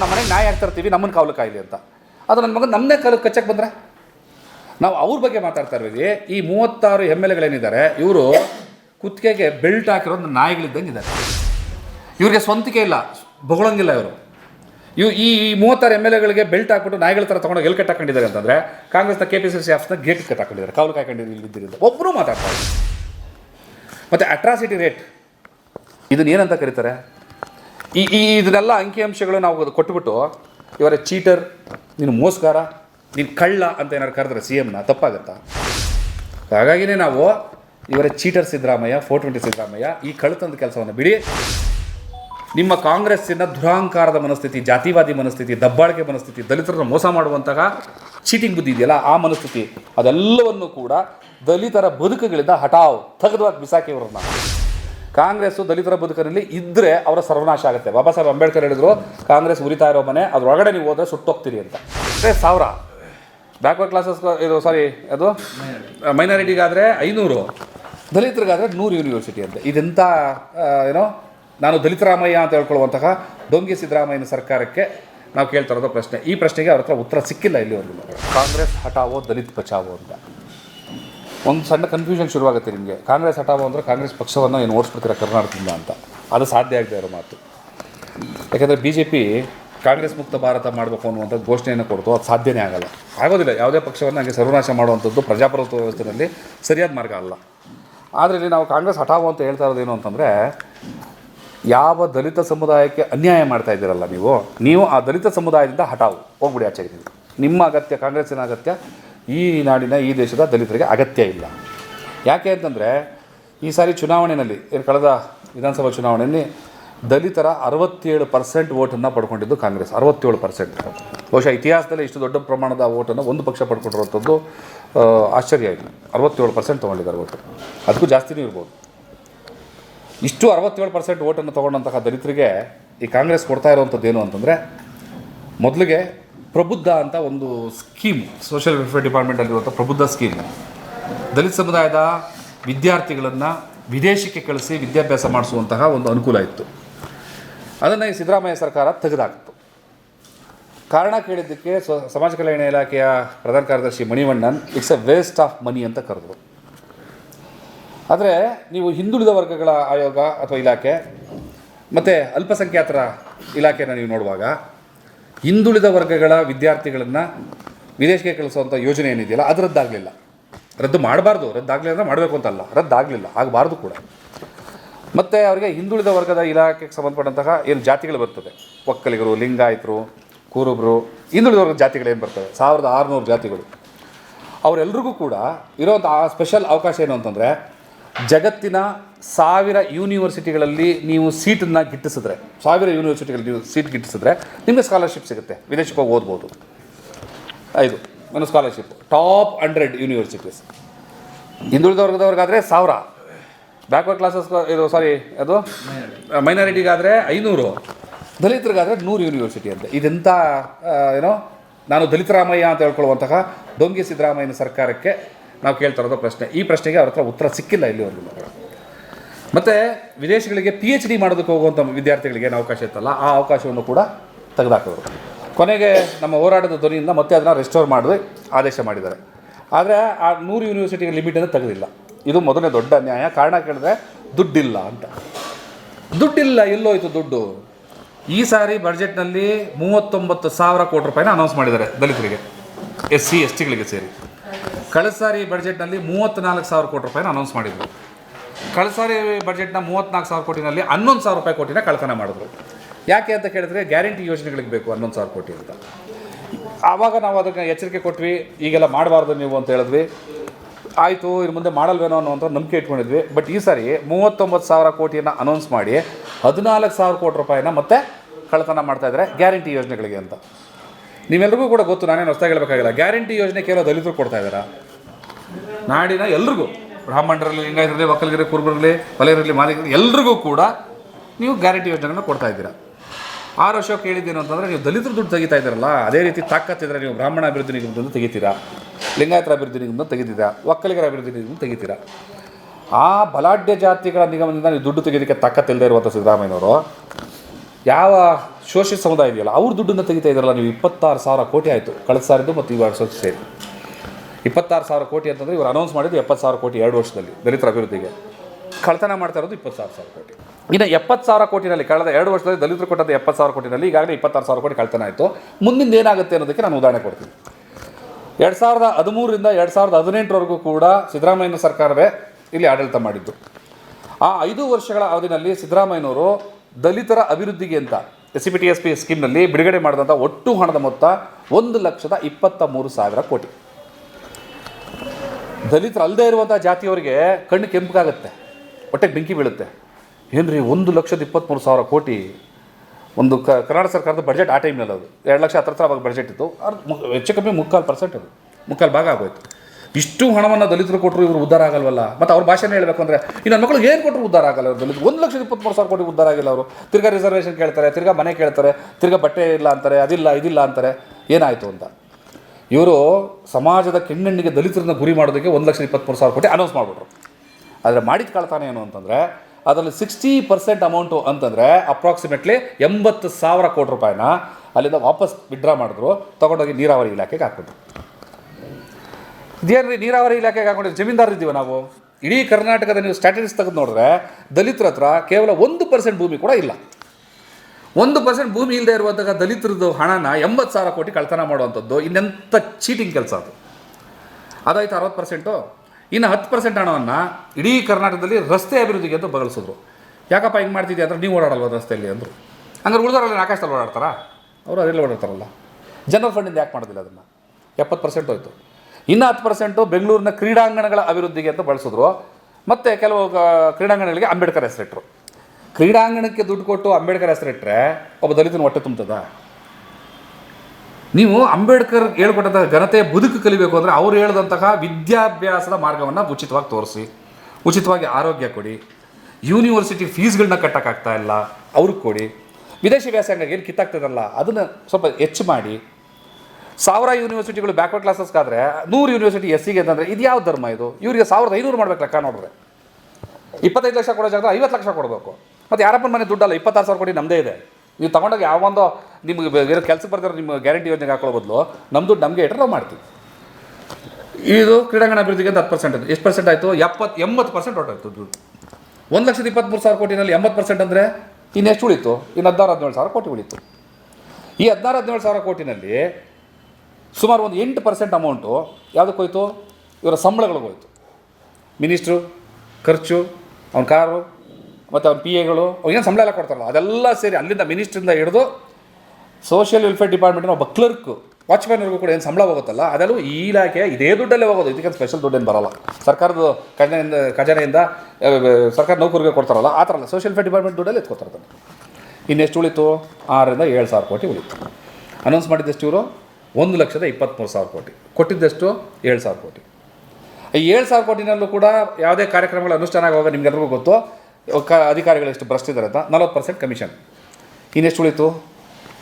ನಮ್ಮ ಮನೆಗೆ ನಾಯಿ ಹಾಕ್ತಾ ಇರ್ತೀವಿ ನಮ್ಮನ್ನ ಕಾವಲು ಕಾಯಿಲೆ ಅಂತ. ಅದು ನನ್ನ ಮಗ ನಮ್ಮನ್ನೇ ಕಾಲು ಕಚ್ಚಕ್ಕೆ ಬಂದರೆ? ನಾವು ಅವ್ರ ಬಗ್ಗೆ ಮಾತಾಡ್ತಾ ಇರ್ತೀವಿ ಈ ಮೂವತ್ತಾರು ಎಂ ಎಲ್ ಎಗಳೇನಿದ್ದಾರೆ, ಇವರು ಕುತ್ತಿಗೆಗೆ ಬೆಲ್ಟ್ ಹಾಕಿರೋದು ನಾಯಿಗಳಿದ್ದಂಗೆ ಇದ್ದಾರೆ ಇವರಿಗೆ ಸ್ವಂತಿಕೆ ಇಲ್ಲ, ಬೊಗಳಂಗಿಲ್ಲ ಇವರು. ಇವು ಈ ಮೂವತ್ತಾರು ಎಂ ಎಲ್ ಎಗಳಿಗೆ ಬೆಲ್ಟ್ ಹಾಕ್ಬಿಟ್ಟು ನಾಯಿಗಳ ಥರ ತೊಗೊಂಡು ಎಲ್ಲಿ ಕಟ್ಟಾಕೊಂಡಿದ್ದಾರೆ ಅಂತಂದರೆ, ಕಾಂಗ್ರೆಸ್ನ ಕೆ ಪಿ ಸಿ ಸಿ ಆಫ್ಸ್ನ ಗೇಟ್ ಕಟ್ ಹಾಕೊಂಡಿದ್ದಾರೆ ಕಾವಲು ಕಾಯ್ಕೊಂಡಿದ್ದು ಒಬ್ಬರು ಮಾತಾಡ್ತಾರೆ ಮತ್ತು ಅಟ್ರಾಸಿಟಿ ರೇಟ್ ಇದನ್ನ ಏನಂತ ಕರೀತಾರೆ? ಈ ಈ, ಇದನ್ನೆಲ್ಲ ಅಂಕಿಅಂಶಗಳು ನಾವು ಅದು ಕೊಟ್ಬಿಟ್ಟು, ಇವರ ಚೀಟರ್, ನೀನು ಮೋಸ್ಕಾರ ನೀನು ಕಳ್ಳ ಅಂತ ಏನಾದ್ರು ಕರೆದ್ರೆ ಸಿ ಎಮ್ನ ತಪ್ಪಾಗತ್ತಾ? ಹಾಗಾಗಿನೇ ನಾವು ಇವರ cheater Siddaramaiah four twenty Siddaramaiah, ಈ ಕಳ್ಳತನದ ಕೆಲಸವನ್ನು ಬಿಡಿ. ನಿಮ್ಮ ಕಾಂಗ್ರೆಸ್ಸಿನ ದುರಾಂಕಾರದ ಮನಸ್ಥಿತಿ, ಜಾತಿವಾದಿ ಮನಸ್ಥಿತಿ, ದಬ್ಬಾಳಿಕೆ ಮನಸ್ಥಿತಿ, ದಲಿತರನ್ನು ಮೋಸ ಮಾಡುವಂತಹ ಚೀಟಿಂಗ್ ಬುದ್ಧಿ ಇದೆಯಲ್ಲ, ಆ ಮನಸ್ಥಿತಿ, ಅದೆಲ್ಲವನ್ನು ಕೂಡ ದಲಿತರ ಬದುಕುಗಳಿಂದ ಹಠಾವ್ ಬಿಸಾಕಿ ಇವ್ರನ್ನ ಕಾಂಗ್ರೆಸ್ಸು ದಲಿತರ ಬದುಕಿನಲ್ಲಿ ಇದ್ದರೆ ಅವರ ಸರ್ವನಾಶ ಆಗುತ್ತೆ. ಬಾಬಾ ಸಾಹೇಬ್ ಅಂಬೇಡ್ಕರ್ ಹೇಳಿದ್ರು, ಕಾಂಗ್ರೆಸ್ ಉರಿತಾ ಇರೋ ಮನೆ, ಅದರೊಳಗಡೆ ನೀವು ಹೋದರೆ ಸುಟ್ಟೋಗ್ತೀರಿ ಅಂತ. ಅಂದರೆ ಸಾವಿರ. ಬ್ಯಾಕ್ವರ್ಡ್ ಕ್ಲಾಸಸ್ ಇದು ಸಾರಿ ಅದು? ಮೈನಾರಿಟಿಗಾದರೆ ಐನೂರು. ದಲಿತರಿಗಾದರೆ ನೂರು ಯೂನಿವರ್ಸಿಟಿ ಅಂತ. ಇದೆಂಥ ಏನೋ, ನಾನು ದಲಿತರಾಮಯ್ಯ ಅಂತ ಹೇಳ್ಕೊಳ್ಳುವಂತಹ ಡೊಂಗಿ ಸಿದ್ದರಾಮಯ್ಯನ ಸರ್ಕಾರಕ್ಕೆ ನಾವು ಕೇಳ್ತಾ ಇರೋದು ಪ್ರಶ್ನೆ. ಈ ಪ್ರಶ್ನೆಗೆ ಅವ್ರ ಹತ್ರ ಉತ್ತರ ಸಿಕ್ಕಿಲ್ಲ ಇಲ್ಲಿವರೆಗೂ. ಕಾಂಗ್ರೆಸ್ ಹಠಾವೋ, ದಲಿತ್ ಬಚಾವೋ ಅಂತ. ಒಂದು ಸಣ್ಣ ಕನ್ಫ್ಯೂಷನ್ ಶುರುವಾಗುತ್ತೆ ನಿಮಗೆ. ಕಾಂಗ್ರೆಸ್ ಹಟಾವು ಅಂದರೆ ಕಾಂಗ್ರೆಸ್ ಪಕ್ಷವನ್ನು ಏನು ಓಡಿಸ್ಬಿಡ್ತೀರ ಕರ್ನಾಟಕದಿಂದ ಅಂತ. ಅದು ಸಾಧ್ಯ ಆಗದೆ ಇರೋ ಮಾತು. ಯಾಕಂದರೆ ಬಿ ಜೆ ಪಿ ಕಾಂಗ್ರೆಸ್ ಮುಕ್ತ ಭಾರತ ಮಾಡಬೇಕು ಅನ್ನುವಂಥ ಘೋಷಣೆಯನ್ನು ಕೊಡ್ತು. ಅದು ಸಾಧ್ಯನೇ ಆಗಲ್ಲ. ಆಗೋದಿಲ್ಲ. ಯಾವುದೇ ಪಕ್ಷವನ್ನು ಹಾಗೆ ಸರ್ವನಾಶ ಮಾಡುವಂಥದ್ದು ಪ್ರಜಾಪ್ರಭುತ್ವ ವ್ಯವಸ್ಥೆಯಲ್ಲಿ ಸರಿಯಾದ ಮಾರ್ಗ ಅಲ್ಲ. ಆದರೆ ಇಲ್ಲಿ ನಾವು ಕಾಂಗ್ರೆಸ್ ಹಠಾವು ಅಂತ ಹೇಳ್ತಾ ಇರೋದೇನು ಅಂತಂದರೆ, ಯಾವ ದಲಿತ ಸಮುದಾಯಕ್ಕೆ ಅನ್ಯಾಯ ಮಾಡ್ತಾ ಇದ್ದೀರಲ್ಲ ನೀವು ನೀವು ಆ ದಲಿತ ಸಮುದಾಯದಿಂದ ಹಠಾವು ಹೋಗ್ಬಿಡಿ ಆಚೆಗೆ ನಿಮ್ಮ ಅಗತ್ಯ, ಕಾಂಗ್ರೆಸ್ಸಿನ ಅಗತ್ಯ ಈ ನಾಡಿನ ಈ ದೇಶದ ದಲಿತರಿಗೆ ಅಗತ್ಯ ಇಲ್ಲ. ಯಾಕೆ ಅಂತಂದರೆ, ಈ ಸಾರಿ ಚುನಾವಣೆಯಲ್ಲಿ ಕಳೆದ ವಿಧಾನಸಭಾ ಚುನಾವಣೆಯಲ್ಲಿ ದಲಿತರ ಅರವತ್ತೇಳು ಪರ್ಸೆಂಟ್ ಓಟನ್ನು ಪಡ್ಕೊಂಡಿದ್ದು ಕಾಂಗ್ರೆಸ್. ಅರವತ್ತೇಳು ಪರ್ಸೆಂಟ್. ಬಹುಶಃ ಇತಿಹಾಸದಲ್ಲಿ ಇಷ್ಟು ದೊಡ್ಡ ಪ್ರಮಾಣದ ಓಟನ್ನು ಒಂದು ಪಕ್ಷ ಪಡ್ಕೊಂಡಿರುವಂಥದ್ದು ಆಶ್ಚರ್ಯ ಆಯಿತು ಅರವತ್ತೇಳು ಪರ್ಸೆಂಟ್ ತೊಗೊಂಡಿದ್ದಾರೆ ಓಟು ಅದಕ್ಕೂ ಜಾಸ್ತಿನೂ ಇರ್ಬೋದು. ಇಷ್ಟು ಅರವತ್ತೇಳು ಪರ್ಸೆಂಟ್ ಓಟನ್ನು ತೊಗೊಂಡಂತಹ ದಲಿತರಿಗೆ ಈ ಕಾಂಗ್ರೆಸ್ ಕೊಡ್ತಾ ಇರುವಂಥದ್ದು ಏನು ಅಂತಂದರೆ, ಮೊದಲಿಗೆ ಪ್ರಬುದ್ಧ ಅಂತ ಒಂದು ಸ್ಕೀಮ್ ಸೋಷಿಯಲ್ ವೆಲ್ಫೇರ್ ಡಿಪಾರ್ಟ್ಮೆಂಟಲ್ಲಿರುವಂಥ ಪ್ರಬುದ್ಧ ಸ್ಕೀಮ್. ದಲಿತ ಸಮುದಾಯದ ವಿದ್ಯಾರ್ಥಿಗಳನ್ನು ವಿದೇಶಕ್ಕೆ ಕಳಿಸಿ ವಿದ್ಯಾಭ್ಯಾಸ ಮಾಡಿಸುವಂತಹ ಒಂದು ಅನುಕೂಲ ಇತ್ತು. ಅದನ್ನು ಈ ಸಿದ್ದರಾಮಯ್ಯ ಸರ್ಕಾರ ತೆಗೆದಾಕಿತ್ತು. ಕಾರಣ ಕೇಳಿದ್ದಕ್ಕೆ ಸಮಾಜ ಕಲ್ಯಾಣ ಇಲಾಖೆಯ ಪ್ರಧಾನ ಕಾರ್ಯದರ್ಶಿ Manivannan it's a waste of money ಅಂತ ಕರೆದರು. ಆದರೆ ನೀವು ಹಿಂದುಳಿದ ವರ್ಗಗಳ ಆಯೋಗ ಅಥವಾ ಇಲಾಖೆ, ಮತ್ತು ಅಲ್ಪಸಂಖ್ಯಾತರ ಇಲಾಖೆಯನ್ನು ನೀವು ನೋಡುವಾಗ ಹಿಂದುಳಿದ ವರ್ಗಗಳ ವಿದ್ಯಾರ್ಥಿಗಳನ್ನು ವಿದೇಶಕ್ಕೆ ಕಳಿಸುವಂಥ ಯೋಜನೆ ಏನಿದೆಯಲ್ಲ, ಅದು ರದ್ದಾಗಲಿಲ್ಲ. ರದ್ದು ಮಾಡಬಾರ್ದು, ರದ್ದಾಗಲಿ ಅಂದರೆ ಮಾಡಬೇಕು ಅಂತಲ್ಲ, ರದ್ದಾಗಲಿಲ್ಲ, ಆಗಬಾರ್ದು ಕೂಡ. ಮತ್ತು ಅವರಿಗೆ ಹಿಂದುಳಿದ ವರ್ಗದ ಇಲಾಖೆಗೆ ಸಂಬಂಧಪಟ್ಟಂತಹ ಏನು ಜಾತಿಗಳು ಬರ್ತದೆ. ಒಕ್ಕಲಿಗರು, ಲಿಂಗಾಯತರು, ಕುರುಬರು, ಹಿಂದುಳಿದ ವರ್ಗದ ಜಾತಿಗಳು ಏನು ಬರ್ತವೆ? ಸಾವಿರದ ಆರುನೂರು ಜಾತಿಗಳು. ಅವರೆಲ್ಲರಿಗೂ ಕೂಡ ಇರೋಂಥ ಆ ಸ್ಪೆಷಲ್ ಅವಕಾಶ ಏನು ಅಂತಂದರೆ ಜಗತ್ತಿನ ಸಾವಿರ ಯೂನಿವರ್ಸಿಟಿಗಳಲ್ಲಿ ನೀವು ಸೀಟನ್ನು ಗಿಟ್ಟಿಸಿದ್ರೆ, ಸಾವಿರ ಯೂನಿವರ್ಸಿಟಿಗಳಲ್ಲಿ ನೀವು ಸೀಟ್ ಗಿಟ್ಟಿಸಿದ್ರೆ ನಿಮಗೆ ಸ್ಕಾಲರ್ಶಿಪ್ ಸಿಗುತ್ತೆ. ವಿದೇಶಕ್ಕೆ ಹೋಗಿ ಓದ್ಬೋದು. ಐದು, ಒಂದು ಸ್ಕಾಲರ್ಶಿಪ್ ಟಾಪ್ ಹಂಡ್ರೆಡ್ ಯೂನಿವರ್ಸಿಟೀಸ್ ಹಿಂದುಳಿದ ವರ್ಗದವ್ರಿಗಾದರೆ ಸಾವಿರ. ಬ್ಯಾಕ್ವರ್ಡ್ ಕ್ಲಾಸಸ್ ಇದು ಸಾರಿ ಅದು? ಮೈನಾರಿಟಿಗಾದರೆ ಐನೂರು. ದಲಿತರಿಗಾದರೆ ನೂರು ಯೂನಿವರ್ಸಿಟಿ ಅಂತ. ಇದೆಂಥ ಏನೋ? ನಾನು ದಲಿತರಾಮಯ್ಯ ಅಂತ ಹೇಳ್ಕೊಳ್ಳುವಂತಹ ಡೊಂಗಿ ಸಿದ್ದರಾಮಯ್ಯನ ಸರ್ಕಾರಕ್ಕೆ ನಾವು ಕೇಳ್ತಾ ಇರೋದು ಪ್ರಶ್ನೆ. ಈ ಪ್ರಶ್ನೆಗೆ ಅವ್ರ ಉತ್ತರ ಸಿಕ್ಕಿಲ್ಲ ಇಲ್ಲಿವರೆಗೂ ಮತ್ತು ವಿದೇಶಗಳಿಗೆ ಪಿ ಎಚ್ ಡಿ ಮಾಡೋದಕ್ಕೆ ಹೋಗುವಂಥ ವಿದ್ಯಾರ್ಥಿಗಳಿಗೆ ಏನು ಅವಕಾಶ ಇತ್ತಲ್ಲ, ಆ ಅವಕಾಶವನ್ನು ಕೂಡ ತೆಗೆದಾಕಿದ್ರು ಕೊನೆಗೆ ನಮ್ಮ ಹೋರಾಟದ ಧ್ವನಿಯಿಂದ ಮತ್ತೆ ಅದನ್ನು ರೆಸ್ಟೋರ್ ಮಾಡಿದ್ರೆ ಆದೇಶ ಮಾಡಿದ್ದಾರೆ. ಆದರೆ ಆ ನೂರು ಯೂನಿವರ್ಸಿಟಿಗೆ ಲಿಮಿಟನ್ನು ತೆಗೆದಿಲ್ಲ. ಇದು ಮೊದಲನೇ ದೊಡ್ಡ ಅನ್ಯಾಯ. ಕಾರಣ ಕೇಳಿದ್ರೆ ದುಡ್ಡಿಲ್ಲ ಅಂತ. ದುಡ್ಡಿಲ್ಲ, ಎಲ್ಲೋಯ್ತು ದುಡ್ಡು. ಈ ಸಾರಿ ಬಜೆಟ್ನಲ್ಲಿ ಮೂವತ್ತೊಂಬತ್ತು ಸಾವಿರ ಕೋಟಿ ರೂಪಾಯಿನ ಅನೌನ್ಸ್ ಮಾಡಿದ್ದಾರೆ ದಲಿತರಿಗೆ. ಎಸ್ ಸಿ ಎಸ್ ಟಿಗಳಿಗೆ ಸೇರಿ. ಕಳೆದ ಸಾರಿ ಬಡ್ಜೆಟ್ನಲ್ಲಿ ಮೂವತ್ತ್ನಾಲ್ಕು ಸಾವಿರ ಕೋಟಿ ರೂಪಾಯಿನ ಅನೌನ್ಸ್ ಮಾಡಿದರು. ಕಳೆದ ಸಾರಿ ಬಡ್ಜೆಟ್ನ ಮೂವತ್ತ್ನಾಲ್ಕು ಸಾವಿರ ಕೋಟಿನಲ್ಲಿ ಹನ್ನೊಂದು ಸಾವಿರ ರೂಪಾಯಿ ಕೋಟಿನ ಕಳ್ತನ ಮಾಡಿದ್ರು. ಯಾಕೆ ಅಂತ ಕೇಳಿದ್ರೆ ಗ್ಯಾರಂಟಿ ಯೋಜನೆಗಳಿಗೆ ಬೇಕು ಹನ್ನೊಂದು ಸಾವಿರ ಕೋಟಿ ಅಂತ. ಆವಾಗ ನಾವು ಅದಕ್ಕೆ ಎಚ್ಚರಿಕೆ ಕೊಟ್ವಿ, ಈಗೆಲ್ಲ ಮಾಡಬಾರ್ದು ನೀವು ಅಂತ ಹೇಳಿದ್ವಿ. ಆಯಿತು, ಇನ್ನು ಮುಂದೆ ಮಾಡಲ್ವೇನೋ ಅನ್ನೋಂಥ ನಂಬಿಕೆ ಇಟ್ಕೊಂಡಿದ್ವಿ. ಬಟ್ ಈ ಸಾರಿ ಮೂವತ್ತೊಂಬತ್ತು ಸಾವಿರ ಕೋಟಿಯನ್ನು ಅನೌನ್ಸ್ ಮಾಡಿ ಹದಿನಾಲ್ಕು ಸಾವಿರ ಕೋಟಿ ರೂಪಾಯಿನ ಮತ್ತೆ ಕಳ್ಳತನ ಮಾಡ್ತಾ ಇದ್ದಾರೆ ಗ್ಯಾರಂಟಿ ಯೋಜನೆಗಳಿಗೆ ಅಂತ. ನೀವೆಲ್ರಿಗೂ ಕೂಡ ಗೊತ್ತು, ನಾನೇನು ಹೊಸ್ದಾಗಿ ಹೇಳಬೇಕಾಗಿಲ್ಲ. ಗ್ಯಾರಂಟಿ ಯೋಜನೆ ಕೇವಲ ದಲಿತರು ಕೊಡ್ತಾ ಇದ್ದಾರಾ? ನಾಡಿನ ಎಲ್ರಿಗೂ, ಬ್ರಾಹ್ಮಣರಲ್ಲಿ, ಲಿಂಗಾಯತರಲ್ಲಿ ಒಕ್ಕಲಿಗರಲ್ಲಿ ಕುರುಬರಲ್ಲಿ, ವಲಯರಲ್ಲಿ, ಮಾಲಿಕರಲ್ಲಿ ಎಲ್ರಿಗೂ ಕೂಡ ನೀವು ಗ್ಯಾರಂಟಿ ಯೋಜನೆಗಳನ್ನ ಕೊಡ್ತಾ ಇದ್ದೀರಾ? ಆರು ವರ್ಷ ಕೇಳಿದ್ದೇನು ಅಂತಂದರೆ ನೀವು ದಲಿತರು ದುಡ್ಡು ತೆಗಿತಾ ಇದ್ದೀರಲ್ಲ, ಅದೇ ರೀತಿ ತಾಕತ್ತಿದ್ರೆ ನೀವು ಬ್ರಾಹ್ಮಣ ಅಭಿವೃದ್ಧಿ ನಿಗಮದಿಂದ ತೆಗಿತೀರಾ? ಲಿಂಗಾಯತರ ಅಭಿವೃದ್ಧಿ ನಿಗಮದಿಂದ ತೆಗಿತೀರಾ? ಒಕ್ಕಲಿಗರ ಅಭಿವೃದ್ಧಿ ನಿಗಮದಿಂದ ತೆಗಿತೀರಾ? ಆ ಬಲಾಢ್ಯ ಜಾತಿಗಳ ನಿಗಮದಿಂದ ನೀವು ದುಡ್ಡು ತೆಗೆಯೋದಕ್ಕೆ ತಾಕತ್ತಿಲ್ಲದೆ ಇರುವಂಥ ಸಿದ್ದರಾಮಯ್ಯನವರು, ಯಾವ ಶೋಷಿತ ಸಮುದಾಯ ಇದೆಯಲ್ಲ, ಅವ್ರ ದುಡ್ಡನ್ನು ತೆಗಿತಾ ಇದ್ದಾರಲ್ಲ, ನೀವು ಇಪ್ಪತ್ತಾರು ಸಾವಿರ ಕೋಟಿ ಆಯಿತು, ಕಳೆದ ಮತ್ತು ಈ ವರ್ಷ ಸೇರಿ. ಇಪ್ಪತ್ತಾರು ಸಾವಿರ ಕೋಟಿ ಅಂತಂದರೆ ಇವರು ಅನೌನ್ಸ್ ಮಾಡಿದ್ದು ಎಪ್ಪತ್ತು ಸಾವಿರ ಕೋಟಿ ಎರಡು ವರ್ಷದಲ್ಲಿ ದಲಿತರ ಅಭಿವೃದ್ಧಿಗೆ. ಕಳ್ತನ ಮಾಡ್ತಾ ಇರೋದು ಇಪ್ಪತ್ತಾರು ಸಾವಿರ ಕೋಟಿ. ಇನ್ನು ಎಪ್ಪತ್ತು ಸಾವಿರ ಕೋಟಿನಲ್ಲಿ ಕಳೆದ ಎರಡು ವರ್ಷದಲ್ಲಿ ದಲಿತರು ಕೊಟ್ಟದ್ದು ಎಪ್ಪತ್ತು ಸಾವಿರ ಕೋಟಿನಲ್ಲಿ ಈಗಾಗಲೇ ಇಪ್ಪತ್ತಾರು ಸಾವಿರ ಕೋಟಿ ಕಳ್ತನ ಆಯಿತು. ಮುಂದಿನ ಏನಾಗುತ್ತೆ ಅನ್ನೋದಕ್ಕೆ ನಾನು ಉದಾಹರಣೆ ಕೊಡ್ತೀನಿ. ಎರಡು ಸಾವಿರದ ಹದಿಮೂರರಿಂದ ಎರಡು ಸಾವಿರದ ಹದಿನೆಂಟರವರೆಗೂ ಕೂಡ ಸಿದ್ದರಾಮಯ್ಯನ ಸರ್ಕಾರವೇ ಇಲ್ಲಿ ಆಡಳಿತ ಮಾಡಿದ್ದು. ಆ ಐದು ವರ್ಷಗಳ ಅವಧಿನಲ್ಲಿ ಸಿದ್ದರಾಮಯ್ಯನವರು ದಲಿತರ ಅಭಿವೃದ್ಧಿಗೆ ಅಂತ S C P T S P ಸ್ಕೀಮ್ನಲ್ಲಿ ಬಿಡುಗಡೆ ಮಾಡಿದಂಥ ಒಟ್ಟು ಹಣದ ಮೊತ್ತ ಒಂದು ಲಕ್ಷದ ಇಪ್ಪತ್ತ ಮೂರು ಸಾವಿರ ಕೋಟಿ. ದಲಿತರು ಅಲ್ಲದೆ ಇರುವಂಥ ಜಾತಿಯವರಿಗೆ ಕಣ್ಣು ಕೆಂಪಗಾಗುತ್ತೆ. ಹೊಟ್ಟೆಗೆ ಬೆಂಕಿ ಬೀಳುತ್ತೆ. ಏನ್ರಿ ಒಂದು ಲಕ್ಷದ ಇಪ್ಪತ್ತ್ಮೂರು ಸಾವಿರ ಕೋಟಿ ಒಂದು ಕ, ಕರ್ನಾಟಕ ಸರ್ಕಾರದ ಬಜೆಟ್ ಆ ಟೈಮ್ನಲ್ಲಿ ಅದು. ಎರಡು ಲಕ್ಷ ಹತ್ರ ಅವಾಗ ಬಜೆಟ್ ಇತ್ತು. ಅದು ಹೆಚ್ಚು ಕಮ್ಮಿ ಮುಕ್ಕಾಲು ಪರ್ಸೆಂಟ್ ಅದು. ಮುಕ್ಕಾಲು ಭಾಗ ಆಗೋಯ್ತು. ಇಷ್ಟು ಹಣವನ್ನು ದಲಿತರು ಕೊಟ್ಟರು ಇವರು ಉದ್ಧಾರ ಆಗಲ್ವಲ್ಲ? ಮತ್ತು ಅವ್ರ ಭಾಷೆನೇ ಹೇಳಬೇಕು ಅಂದರೆ ಈ ನನ್ನ ಮಕ್ಳಿಗೆ ಏನು ಕೊಟ್ಟರು ಉದ್ಧಾರ ಆಗಲ್ಲ ಅವ್ರು ದಲಿತ ಒಂದು ಲಕ್ಷದ ಇಪ್ಪತ್ತ್ಮೂರು ಸಾವಿರ ಕೋಟಿ ಉದ್ಧಾರ ಆಗಿಲ್ಲ ಅವರು. ತಿರ್ಗಾ ರಿಸರ್ವೇಷನ್ ಕೇಳ್ತಾರೆ, ತಿರ್ಗಾ ಮನೆ ಕೇಳ್ತಾರೆ, ತಿರ್ಗಾ ಬಟ್ಟೆ ಇಲ್ಲ ಅಂತಾರೆ, ಅದಿಲ್ಲ, ಇದಿಲ್ಲ ಅಂತಾರೆ. ಏನಾಯಿತು ಅಂತ? ಇವರು ಸಮಾಜದ ಕೆಣ್ಣಿಗೆ ದಲಿತರನ್ನ ಗುರಿ ಮಾಡೋದಕ್ಕೆ ಒಂದು ಲಕ್ಷ ಇಪ್ಪತ್ತ್ಮೂರು ಸಾವಿರ ಕೋಟಿ ಅನೌನ್ಸ್ ಮಾಡಿಬಿಟ್ರು. ಆದರೆ ಮಾಡಿದ ಕಳ್ತಾನೆ ಏನು ಅಂತಂದರೆ, ಅದರಲ್ಲಿ ಸಿಕ್ಸ್ಟಿ ಪರ್ಸೆಂಟ್ ಅಮೌಂಟು ಅಂತಂದರೆ ಅಪ್ರಾಕ್ಸಿಮೇಟ್ಲಿ ಎಂಬತ್ತು ಸಾವಿರ ಕೋಟಿ ರೂಪಾಯಿನ ಅಲ್ಲಿಂದ ವಾಪಸ್ ವಿಡ್ರಾ ಮಾಡಿದ್ರು. ತೊಗೊಂಡೋಗಿ ನೀರಾವರಿ ಇಲಾಖೆಗೆ ಹಾಕ್ಬಿಟ್ರು. ಇದೇನು ರೀ ನೀರಾವರಿ ಇಲಾಖೆಗೆ ಹಾಕೊಂಡಿದ್ದು ಜಮೀನ್ದಾರ ಇದ್ದೀವಿ ನಾವು? ಇಡೀ ಕರ್ನಾಟಕದ ನೀವು ಸ್ಟ್ಯಾಟಿಸ್ಟಿಕ್ಸ್ ತೆಗೆದು ನೋಡಿದ್ರೆ ದಲಿತರ ಹತ್ರ ಕೇವಲ ಒಂದು ಪರ್ಸೆಂಟ್ ಭೂಮಿ ಕೂಡ ಇಲ್ಲ. ಒಂದು ಪರ್ಸೆಂಟ್ ಭೂಮಿ ಇಲ್ಲದೆ ಇರುವಂತಹ ದಲಿತರದ್ದು ಹಣನ ಎಂಬತ್ತು ಸಾವಿರ ಕೋಟಿ ಕಳ್ತನ ಮಾಡುವಂಥದ್ದು, ಇನ್ನೆಂಥ ಚೀಟಿಂಗ್ ಕೆಲಸ ಅದು. ಅದಾಯ್ತು ಅರವತ್ತು ಪರ್ಸೆಂಟು ಇನ್ನು ಹತ್ತು ಪರ್ಸೆಂಟ್ ಹಣವನ್ನು ಇಡೀ ಕರ್ನಾಟಕದಲ್ಲಿ ರಸ್ತೆ ಅಭಿವೃದ್ಧಿಗೆ ಅಂತ ಬಗಲಿಸಿದ್ರು ಯಾಕಪ್ಪ ಹಿಂಗೆ ಮಾಡ್ತಿದ್ಯಾ ಅಂದ್ರೆ ನೀವು ಓಡಾಡಲ್ವ ರಸ್ತೆಯಲ್ಲಿ ಅಂದರು. ಹಂಗಾರೆ ಉಳಿದವರಲ್ಲಿ ಆಕಾಶದಲ್ಲಿ ಓಡಾಡ್ತಾರಾ? ಅವರು ಅದೆಲ್ಲ ಓಡಾಡ್ತಾರಲ್ಲ. ಜನರಲ್ ಫಂಡಿಂದ ಯಾಕೆ ಮಾಡೋದಿಲ್ಲ ಅದನ್ನು? ಎಪ್ಪತ್ತು ಪರ್ಸೆಂಟ್ ಹೋಯಿತು. ಇನ್ನು ಹತ್ತು ಪರ್ಸೆಂಟು ಬೆಂಗಳೂರಿನ ಕ್ರೀಡಾಂಗಣಗಳ ಅಭಿವೃದ್ಧಿಗೆ ಅಂತ ಬಳಸಿದ್ರು. ಮತ್ತು ಕೆಲವು ಕ್ರೀಡಾಂಗಣಗಳಿಗೆ ಅಂಬೇಡ್ಕರ್ ಹೆಸರಿಟ್ರು. ಕ್ರೀಡಾಂಗಣಕ್ಕೆ ದುಡ್ಡು ಕೊಟ್ಟು ಅಂಬೇಡ್ಕರ್ ಹೆಸರಿಟ್ಟರೆ ಒಬ್ಬ ದಲಿತನ ಹೊಟ್ಟೆ ತುಂಬ್ತದ? ನೀವು ಅಂಬೇಡ್ಕರ್ ಹೇಳ್ಕೊಟ್ಟಂತಹ ಘನತೆ ಬದುಕು ಕಲಿಬೇಕು ಅಂದರೆ ಅವ್ರು ಹೇಳಿದಂತಹ ವಿದ್ಯಾಭ್ಯಾಸದ ಮಾರ್ಗವನ್ನು ಉಚಿತವಾಗಿ ತೋರಿಸಿ, ಉಚಿತವಾಗಿ ಆರೋಗ್ಯ ಕೊಡಿ, ಯೂನಿವರ್ಸಿಟಿ ಫೀಸ್ಗಳನ್ನ ಕಟ್ಟೋಕ್ಕಾಗ್ತಾ ಇಲ್ಲ, ಅವ್ರಿಗೆ ಕೊಡಿ. ವಿದೇಶಿ ವ್ಯಾಸಂಗ ಏನು ಕಿತ್ತಾಗ್ತದಲ್ಲ, ಅದನ್ನು ಸ್ವಲ್ಪ ಹೆಚ್ಚು ಮಾಡಿ. ಸಾವಿರ ಯೂನಿವರ್ಸಿಟಿಗಳು ಬ್ಯಾಕ್ವರ್ಡ್ ಕ್ಲಾಸಸ್ಗಾದರೆ ನೂರು ಯೂನಿವರ್ಸಿಟಿ ಎಸ್ ಸಿಗೆ ಅಂತಂದರೆ ಇದು ಯಾವ ಧರ್ಮ ಇದು? ಇವರಿಗೆ ಸಾವಿರದ ಐನೂರು ಮಾಡ್ಬೇಕು ಲೆಕ್ಕ ನೋಡಿದ್ರೆ. ಇಪ್ಪತ್ತೈದು ಲಕ್ಷ ಕೊಡೋ ಜಾಗ ಐವತ್ತು ಲಕ್ಷ ಕೊಡಬೇಕು. ಮತ್ತು ಯಾರಪ್ಪನ ಮನೆ ದುಡ್ಡಲ್ಲ, ಇಪ್ಪತ್ತಾರು ಸಾವಿರ ಕೋಟಿ ನಮ್ಮದೇ ಇದೆ. ನೀವು ತಗೊಂಡೋಗಿ ಯಾವೊಂದು ನಿಮಗೆ ಬೇರೆ ಕೆಲಸಕ್ಕೆ ಬರ್ತಾರೆ ನಿಮ್ಮ ಗ್ಯಾರಂಟಿ ಯೋಜನೆಗೆ ಹಾಕೊಳ್ಳೋ ಬದಲು ನಮ್ಮ ದುಡ್ಡು ನಮಗೆ ಇಟ್ಟರೆ ನಾವು ಮಾಡ್ತೀವಿ. ಇದು ಕ್ರೀಡಾಂಗಣ ಅಭಿವೃದ್ಧಿಗೆ ಅಂತ ಹತ್ತು ಪರ್ಸೆಂಟ್ ಎಷ್ಟು ಪರ್ಸೆಂಟ್ ಆಯಿತು? ಎಪ್ಪತ್ತು ಎಂಬತ್ತು ಪರ್ಸೆಂಟ್ ಹೊರಟಾಯ್ತು ದುಡ್ಡು. ಒಂದು ಲಕ್ಷದ ಇಪ್ಪತ್ತ್ಮೂರು ಸಾವಿರ ಕೋಟಿನಲ್ಲಿ ಎಂಬತ್ತು ಪರ್ಸೆಂಟ್ ಅಂದರೆ ಇನ್ನೆಷ್ಟು ಉಳಿತು? ಇನ್ನು ಹದಿನಾರು, ಹದಿನೇಳು ಸಾವಿರ ಕೋಟಿ ಉಳಿತು. ಈ ಹದಿನಾರು, ಹದಿನೇಳು ಸಾವಿರ ಕೋಟಿನಲ್ಲಿ ಸುಮಾರು ಒಂದು ಎಂಟು ಪರ್ಸೆಂಟ್ ಅಮೌಂಟು ಯಾವುದಕ್ಕೆ ಹೋಯ್ತು? ಇವರ ಸಂಬಳಗಳಿಗೆ ಹೋಯ್ತು. ಮಿನಿಸ್ಟ್ರು ಖರ್ಚು, ಅವ್ನ ಕಾರು ಮತ್ತು ಅವ್ನ ಪಿ ಎಗಳು ಏನು ಸಂಬಳ ಎಲ್ಲ ಕೊಡ್ತಾರಲ್ಲ ಅದೆಲ್ಲ ಸೇರಿ ಅಲ್ಲಿಂದ ಮಿನಿಸ್ಟ್ರಿಂದ ಹಿಡಿದು ಸೋಷಿಯಲ್ ವೆಲ್ಫೇರ್ ಡಿಪಾರ್ಟ್ಮೆಂಟಿನ ಒಬ್ಬ ಕ್ಲರ್ಕ್ ವಾಚ್ಮ್ಯಾನ್ವರೆಗೂ ಕೂಡ ಏನು ಸಂಬಳ ಹೋಗುತ್ತಲ್ಲ ಅದೆಲ್ಲೂ ಈ ಇಲಾಖೆ ಇದೇ ದುಡ್ಡಲ್ಲೇ ಹೋಗೋದು ಇದಕ್ಕೆ ಸ್ಪೆಷಲ್ ದುಡ್ಡೇನು ಬರೋಲ್ಲ. ಸರ್ಕಾರದ ಖಜಾನೆಯಿಂದ ಖಜಾನೆಯಿಂದ ಸರ್ಕಾರ ನೌಕರಿಗೆ ಕೊಡ್ತಾರಲ್ಲ ಆ ಥರ ಅಲ್ಲ ಸೋಷಿಯಲ್ ವೆಲ್ಫೇರ್ ಡಿಪಾರ್ಟ್ಮೆಂಟ್ ದುಡ್ಡಲ್ಲಿ ಎತ್ಕೋತಾರೆ ಇನ್ನೆಷ್ಟು ಉಳಿತು? ಆರರಿಂದ ಏಳು ಸಾವಿರ ಕೋಟಿ ಉಳಿತು. ಅನೌನ್ಸ್ ಮಾಡಿದ್ದಷ್ಟು ಇವರು? ಒಂದು ಲಕ್ಷದ ಇಪ್ಪತ್ತ್ಮೂರು ಸಾವಿರ ಕೋಟಿ. ಕೊಟ್ಟಿದ್ದಷ್ಟು? ಏಳು ಸಾವಿರ ಕೋಟಿ. ಈ ಏಳು ಸಾವಿರ ಕೋಟಿನಲ್ಲೂ ಕೂಡ ಯಾವುದೇ ಕಾರ್ಯಕ್ರಮಗಳು ಅನುಷ್ಠಾನ ಆಗುವಾಗ ನಿಮಗೆಲ್ಲರಿಗೂ ಗೊತ್ತು ಅಧಿಕಾರಿಗಳು ಎಷ್ಟು ಭ್ರಷ್ಟಿದ್ದಾರೆ ಅಂತ ನಲ್ವತ್ತು ಪರ್ಸೆಂಟ್ ಕಮಿಷನ್. ಇನ್ನೆಷ್ಟು ಉಳಿತು?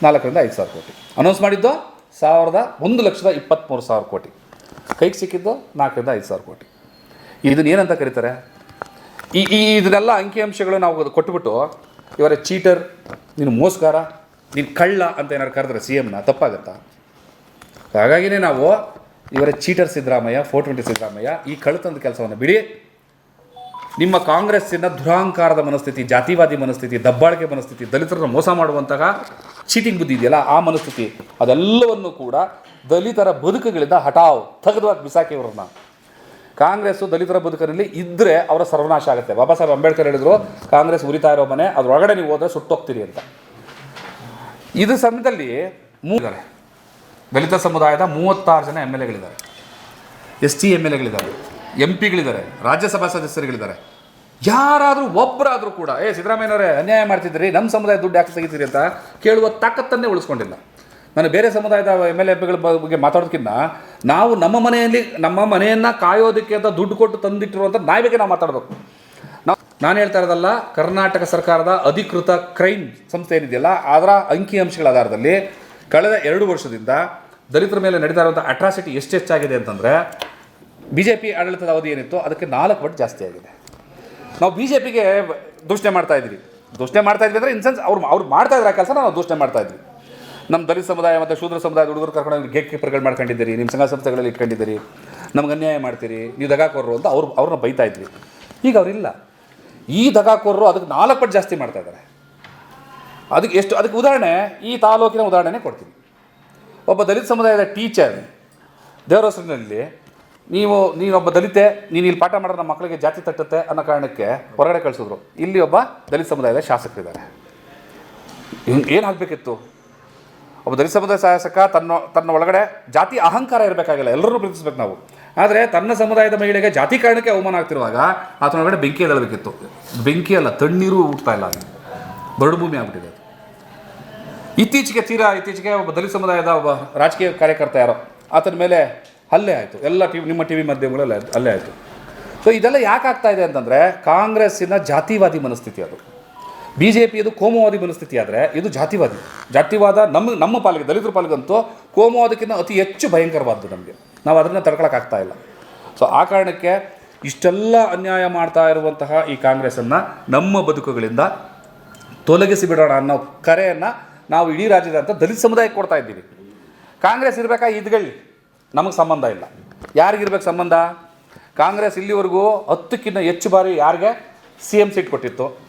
ನಾಲ್ಕರಿಂದ ಐದು ಸಾವಿರ ಕೋಟಿ. ಅನೌನ್ಸ್ ಮಾಡಿದ್ದು? ಸಾವಿರದ ಒಂದು ಲಕ್ಷದ ಇಪ್ಪತ್ತ್ಮೂರು ಸಾವಿರ ಕೋಟಿ. ಕೈಗೆ ಸಿಕ್ಕಿದ್ದು? ನಾಲ್ಕರಿಂದ ಐದು ಸಾವಿರ ಕೋಟಿ. ಇದನ್ನ ಏನಂತ ಕರೀತಾರೆ? ಈ ಈ, ಇದನ್ನೆಲ್ಲ ಅಂಕಿಅಂಶಗಳು ನಾವು ಕೊಟ್ಬಿಟ್ಟು, ಇವರ ಚೀಟರ್ ನಿನ್ನ ಮೋಸ್ಕಾರ ನೀನು ಕಳ್ಳ ಅಂತ ಏನಾರು ಕರೆದ್ರೆ ಸಿ ಎಮ್ನ ತಪ್ಪಾಗತ್ತಾ? ಹಾಗಾಗಿನೇ ನಾವು ಇವರ cheater Siddaramaiah, four twenty Siddaramaiah, ಈ ಕಳ್ಳತನದ ಕೆಲಸವನ್ನು ಬಿಡಿ. ನಿಮ್ಮ ಕಾಂಗ್ರೆಸ್ಸಿನ ದುರಾಂಕಾರದ ಮನಸ್ಥಿತಿ, ಜಾತಿವಾದಿ ಮನಸ್ಥಿತಿ, ದಬ್ಬಾಳಿಕೆ ಮನಸ್ಥಿತಿ, ದಲಿತರನ್ನು ಮೋಸ ಮಾಡುವಂತಹ ಚೀಟಿಂಗ್ ಬುದ್ಧಿ ಇದೆಯಲ್ಲ, ಆ ಮನಸ್ಥಿತಿ, ಅದೆಲ್ಲವನ್ನು ಕೂಡ ದಲಿತರ ಬದುಕುಗಳಿಂದ ಹಠಾವ್ ತಗದವಾಗಿ ಬಿಸಾಕಿ ಇವ್ರನ್ನ ಕಾಂಗ್ರೆಸ್ಸು ದಲಿತರ ಬದುಕಿನಲ್ಲಿ ಇದ್ದರೆ ಅವರ ಸರ್ವನಾಶ ಆಗುತ್ತೆ. ಬಾಬಾ ಸಾಹೇಬ್ ಅಂಬೇಡ್ಕರ್ ಹೇಳಿದ್ರು, ಕಾಂಗ್ರೆಸ್ ಉರಿತಾ ಇರೋ ಮನೆ, ಅದರೊಳಗಡೆ ನೀವು ಹೋದರೆ ಸುಟ್ಟೋಗ್ತೀರಿ ಅಂತ. ಇದು ಸಮಯದಲ್ಲಿ ಮೂಗಿದ್ದಾರೆ ದಲಿತ ಸಮುದಾಯದ ಮೂವತ್ತಾರು ಜನ ಎಂ ಎಲ್ ಎಗಳಿದ್ದಾರೆ. ಎಸ್ ಟಿ ಎಂ ಎಲ್ ಎಗಳಿದ್ದಾರೆ. ಎಂ ಪಿಗಳಿದ್ದಾರೆ ರಾಜ್ಯಸಭಾ ಸದಸ್ಯರುಗಳಿದ್ದಾರೆ. ಯಾರಾದರೂ ಒಬ್ಬರಾದರೂ ಕೂಡ, ಏ, ಸಿದ್ದರಾಮಯ್ಯನವರೇ, ಅನ್ಯಾಯ ಮಾಡ್ತಿದ್ದೀರಿ ನಮ್ಮ ಸಮುದಾಯ ದುಡ್ಡು ಯಾಕೆ ತೆಗಿತೀರಿ ಅಂತ ಕೇಳುವ ತಾಕತ್ತನ್ನೇ ಉಳಿಸ್ಕೊಂಡಿಲ್ಲ. ನಾನು ಬೇರೆ ಸಮುದಾಯದ ಎಂ ಎಲ್ ಎಗಳ ಬಗ್ಗೆ ಮಾತಾಡೋದಕ್ಕಿಂತ ನಾವು ನಮ್ಮ ಮನೆಯಲ್ಲಿ, ನಮ್ಮ ಮನೆಯನ್ನು ಕಾಯೋದಕ್ಕೆ ಅಂತ ದುಡ್ಡು ಕೊಟ್ಟು ತಂದಿಟ್ಟಿರುವಂಥ ನಾಯಿ ಬಗ್ಗೆ ನಾವು ಮಾತಾಡಬೇಕು. ನಾನು ಹೇಳ್ತಾ ಇರೋದಲ್ಲ, ಕರ್ನಾಟಕ ಸರ್ಕಾರದ ಅಧಿಕೃತ ಕ್ರೈಮ್ ಸಂಸ್ಥೆ ಏನಿದೆಯಲ್ಲ, ಅದರ ಅಂಕಿಅಂಶಗಳ ಆಧಾರದಲ್ಲಿ ಕಳೆದ ಎರಡು ವರ್ಷದಿಂದ ದಲಿತರ ಮೇಲೆ ನಡೀತಾ ಇರುವಂಥ ಅಟ್ರಾಸಿಟಿ ಎಷ್ಟು ಹೆಚ್ಚಾಗಿದೆ ಅಂತಂದರೆ ಬಿ ಜೆ ಪಿ ಆಡಳಿತದ ಅವಧಿ ಏನಿತ್ತು ಅದಕ್ಕೆ ನಾಲ್ಕು ಪಟ್ಟು ಜಾಸ್ತಿ ಆಗಿದೆ. ನಾವು ಬಿ ಜೆ ಪಿಗೆ ದೂಷಣೆ ಮಾಡ್ತಾ ಇದ್ವಿ ದೂಷಣೆ ಮಾಡ್ತಾ ಇದ್ವಿ ಅಂದರೆ ಇನ್ಸೆನ್ಸ್ ಅವ್ರು ಅವ್ರು ಮಾಡ್ತಾ ಇದ್ರೆ ಕೆಲಸ ನಾವು ದೂಷಣೆ ಮಾಡ್ತಾ ಇದ್ವಿ. ನಮ್ಮ ದಲಿತ ಸಮುದಾಯ ಮತ್ತು ಶೂದ್ರ ಸಮುದಾಯದ ಹುಡುಗರು ಕರ್ಕೊಂಡು ಗೇಟ್ ಕೀಪರ್ಗಳು ಮಾಡ್ಕೊಂಡಿದ್ದೀರಿ ನಿಮ್ಮ ಸಂಘ ಸಂಸ್ಥೆಗಳಲ್ಲಿ ಇಟ್ಕೊಂಡಿದ್ದೀರಿ, ನಮ್ಗೆ ಅನ್ಯಾಯ ಮಾಡ್ತೀರಿ, ನೀವು ದಗಾಕೋರು ಅಂತ ಅವ್ರು ಅವ್ರನ್ನ ಬೈತಾ ಇದ್ವಿ. ಈಗ ಅವರಿಲ್ಲ ಈ ದಗಾಕೋರ್ರು ಅದಕ್ಕೆ ನಾಲ್ಕು ಪಟ್ಟು ಜಾಸ್ತಿ ಮಾಡ್ತಾ ಇದ್ದಾರೆ ಅದಕ್ಕೆ ಎಷ್ಟು ಅದಕ್ಕೆ ಉದಾಹರಣೆ, ಈ ತಾಲೂಕಿನ ಉದಾಹರಣೆನೇ ಕೊಡ್ತೀನಿ. ಒಬ್ಬ ದಲಿತ ಸಮುದಾಯದ ಟೀಚರ್ ದೇವರಸರಿನಲ್ಲಿ ನೀವು, ನೀನೊಬ್ಬ ದಲಿತೆ ನೀನು ಇಲ್ಲಿ ಪಾಠ ಮಾಡೋ ನಮ್ಮ ಮಕ್ಕಳಿಗೆ ಜಾತಿ ತಟ್ಟುತ್ತೆ ಅನ್ನೋ ಕಾರಣಕ್ಕೆ ಹೊರಗಡೆ ಕಳಿಸಿದ್ರು. ಇಲ್ಲಿ ಒಬ್ಬ ದಲಿತ ಸಮುದಾಯದ ಶಾಸಕರಿದ್ದಾರೆ. ಏನು ಆಗಬೇಕಿತ್ತು? ಒಬ್ಬ ದಲಿತ ಸಮುದಾಯ ಶಾಸಕ ತನ್ನ ತನ್ನ ಒಳಗಡೆ ಜಾತಿ ಅಹಂಕಾರ ಇರಬೇಕಾಗಿಲ್ಲ ಎಲ್ಲರೂ ಪ್ರೀತಿಸ್ಬೇಕು ನಾವು. ಆದರೆ ತನ್ನ ಸಮುದಾಯದ ಮಹಿಳೆಗೆ ಜಾತಿ ಕಾರಣಕ್ಕೆ ಅವಮಾನ ಆಗ್ತಿರುವಾಗ ಆತನ ಒಳಗಡೆ ಬೆಂಕಿ ಎದಳಬೇಕಿತ್ತು ಬೆಂಕಿ ಅಲ್ಲ, ತಣ್ಣೀರು ಹುಟ್ತಾ ಇಲ್ಲ ಅದು ಬರಡು ಭೂಮಿ ಆಗ್ಬಿಟ್ಟಿದೆ ಅದು. ಇತ್ತೀಚೆಗೆ ತೀರಾ, ಇತ್ತೀಚೆಗೆ ಒಬ್ಬ ದಲಿತ ಸಮುದಾಯದ ಒಬ್ಬ ರಾಜಕೀಯ ಕಾರ್ಯಕರ್ತ ಯಾರೋ, ಆತನ ಮೇಲೆ ಹಲ್ಲೆ ಆಯಿತು. ಎಲ್ಲ ಟಿ ನಿಮ್ಮ ಟಿ ವಿ ಮಾಧ್ಯಮಗಳಲ್ಲಿ ಅಲ್ಲೇ ಆಯಿತು. ಸೊ ಇದೆಲ್ಲ ಯಾಕೆ ಆಗ್ತಾ ಇದೆ ಅಂತಂದರೆ ಕಾಂಗ್ರೆಸ್ಸಿನ ಜಾತಿವಾದಿ ಮನಸ್ಥಿತಿ ಅದು. ಬಿ ಜೆ ಪಿಯದು ಕೋಮುವಾದಿ ಮನಸ್ಥಿತಿ ಆದರೆ ಇದು ಜಾತಿವಾದಿ. ಜಾತಿವಾದ ನಮ್ಮ ನಮ್ಮ ಪಾಲಿಗೆ, ದಲಿತರ ಪಾಲಿಗಂತೂ ಕೋಮುವಾದಕ್ಕಿಂತ ಅತಿ ಹೆಚ್ಚು ಭಯಂಕರವಾದ್ದು ನಮಗೆ. ನಾವು ಅದನ್ನು ತಡ್ಕೊಳಕ್ಕಾಗ್ತಾ ಇಲ್ಲ. ಸೊ ಆ ಕಾರಣಕ್ಕೆ ಇಷ್ಟೆಲ್ಲ ಅನ್ಯಾಯ ಮಾಡ್ತಾ ಇರುವಂತಹ ಈ ಕಾಂಗ್ರೆಸ್ಸನ್ನು ನಮ್ಮ ಬದುಕುಗಳಿಂದ ತೊಲಗಿಸಿ ಬಿಡೋಣ ಅನ್ನೋ ಕರೆಯನ್ನು ನಾವು ಇಡೀ ರಾಜ್ಯದಂಥ ದಲಿತ ಸಮುದಾಯಕ್ಕೆ ಕೊಡ್ತಾ ಇದ್ದೀವಿ. ಕಾಂಗ್ರೆಸ್ ಇರಬೇಕಾ ಇದ್ಗಳ್ಳಿ ನಮಗೆ ಸಂಬಂಧ ಇಲ್ಲ. ಯಾರಿಗಿರ್ಬೇಕು ಸಂಬಂಧ? ಕಾಂಗ್ರೆಸ್ ಇಲ್ಲಿವರೆಗೂ ಹತ್ತಕ್ಕಿಂತ ಹೆಚ್ಚು ಬಾರಿ ಯಾರಿಗೆ? ಸಿ ಎಂ ಸೀಟ್ ಕೊಟ್ಟಿತ್ತು.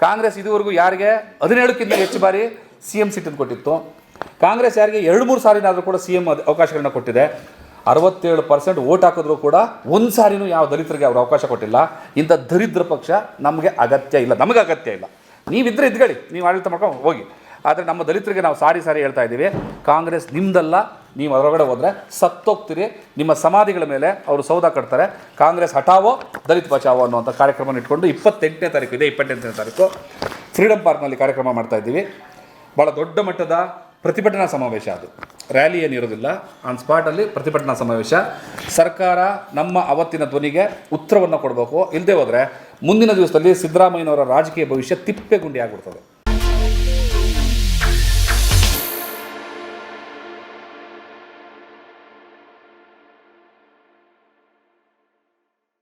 ಕಾಂಗ್ರೆಸ್ ಇದುವರೆಗೂ ಯಾರಿಗೆ? ಹದಿನೇಳಕ್ಕಿಂತ ಹೆಚ್ಚು ಬಾರಿ ಸಿ ಎಂ ಸೀಟನ್ನು ಕೊಟ್ಟಿತ್ತು. ಕಾಂಗ್ರೆಸ್ ಯಾರಿಗೆ? ಎರಡು ಮೂರು ಸಾರಿನಾದರೂ ಕೂಡ ಸಿ ಎಂ ಅವಕಾಶಗಳನ್ನ ಕೊಟ್ಟಿದೆ. ಅರವತ್ತೇಳು ಪರ್ಸೆಂಟ್ ಓಟ್ ಹಾಕಿದ್ರು ಕೂಡ ಒಂದು ಸಾರಿನೂ ಯಾವ ದಲಿತರಿಗೆ ಅವರು ಅವಕಾಶ ಕೊಟ್ಟಿಲ್ಲ. ಇಂಥ ದರಿದ್ರ ಪಕ್ಷ ನಮಗೆ ಅಗತ್ಯ ಇಲ್ಲ. ನಮಗೆ ಅಗತ್ಯ ಇಲ್ಲ. ನೀವಿದ್ದರೆ ಇದ್ಗಳಿ. ನೀವು ಆಡಳಿತ ಮಾಡ್ಕೊಂಡು ಹೋಗಿ. ಆದರೆ ನಮ್ಮ ದಲಿತರಿಗೆ ನಾವು ಸಾರಿ ಸಾರಿ ಹೇಳ್ತಾ ಇದ್ದೀವಿ. ಕಾಂಗ್ರೆಸ್ ನಿಮ್ದಲ್ಲ. ನೀವು ಅದರೊಳಗಡೆ ಹೋದರೆ ಸತ್ತೋಗ್ತೀರಿ. ನಿಮ್ಮ ಸಮಾಧಿಗಳ ಮೇಲೆ ಅವರು ಸೌಧ ಕಟ್ತಾರೆ. ಕಾಂಗ್ರೆಸ್ ಹಠಾವೋ ದಲಿತ ಬಚಾವೋ ಅನ್ನುವಂಥ ಕಾರ್ಯಕ್ರಮ ಇಟ್ಕೊಂಡು ಇಪ್ಪತ್ತೆಂಟನೇ ತಾರೀಕು, ಇದೆ ಇಪ್ಪತ್ತೆಂಟನೇ ತಾರೀಕು ಫ್ರೀಡಮ್ ಪಾರ್ಕ್ನಲ್ಲಿ ಕಾರ್ಯಕ್ರಮ ಮಾಡ್ತಾ ಇದ್ದೀವಿ. ಭಾಳ ದೊಡ್ಡ ಮಟ್ಟದ ಪ್ರತಿಭಟನಾ ಸಮಾವೇಶ ಅದು. ರ್ಯಾಲಿ ಏನಿರೋದಿಲ್ಲ ಆನ್ ಸ್ಪಾಟಲ್ಲಿ ಪ್ರತಿಭಟನಾ ಸಮಾವೇಶ. ಸರ್ಕಾರ ನಮ್ಮ ಅವತ್ತಿನ ಧ್ವನಿಗೆ ಉತ್ತರವನ್ನು ಕೊಡಬೇಕು. ಇಲ್ಲದೆ ಹೋದರೆ ಮುಂದಿನ ದಿವಸದಲ್ಲಿ ಸಿದ್ದರಾಮಯ್ಯನವರ ರಾಜಕೀಯ ಭವಿಷ್ಯ ತಿಪ್ಪೆಗುಂಡಿ ಆಗ್ಬಿಡ್ತದೆ.